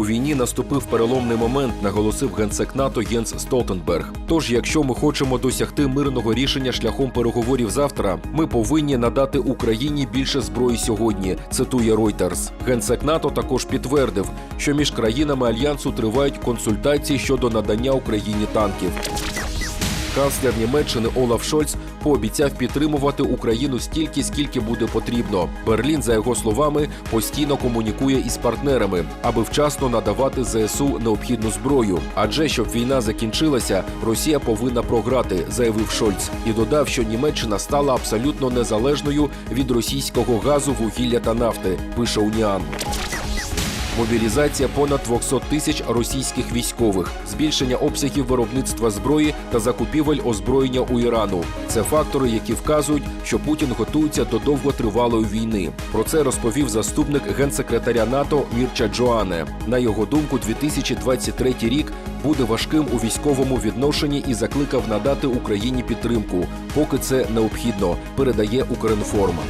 У війні наступив переломний момент, наголосив генсек НАТО Єнс Столтенберг. Тож, якщо ми хочемо досягти мирного рішення шляхом переговорів завтра, ми повинні надати Україні більше зброї сьогодні. Цитує Reuters. Генсек НАТО також підтвердив, що між країнами альянсу тривають консультації щодо надання Україні танків. Канцлер Німеччини Олаф Шольц пообіцяв підтримувати Україну стільки, скільки буде потрібно. Берлін, за його словами, постійно комунікує із партнерами, аби вчасно надавати ЗСУ необхідну зброю. Адже щоб війна закінчилася, Росія повинна програти, заявив Шольц, і додав, що Німеччина стала абсолютно незалежною від російського газу, вугілля та нафти. Пише Уніан. Мобілізація понад 200 тисяч російських військових, збільшення обсягів виробництва зброї та закупівель озброєння у Ірану. Це фактори, які вказують, що Путін готується до довготривалої війни. Про це розповів заступник генсекретаря НАТО Мірча Джоане. На його думку, 2023 рік буде важким у військовому відношенні і закликав надати Україні підтримку, поки це необхідно. Передає Укрінформа.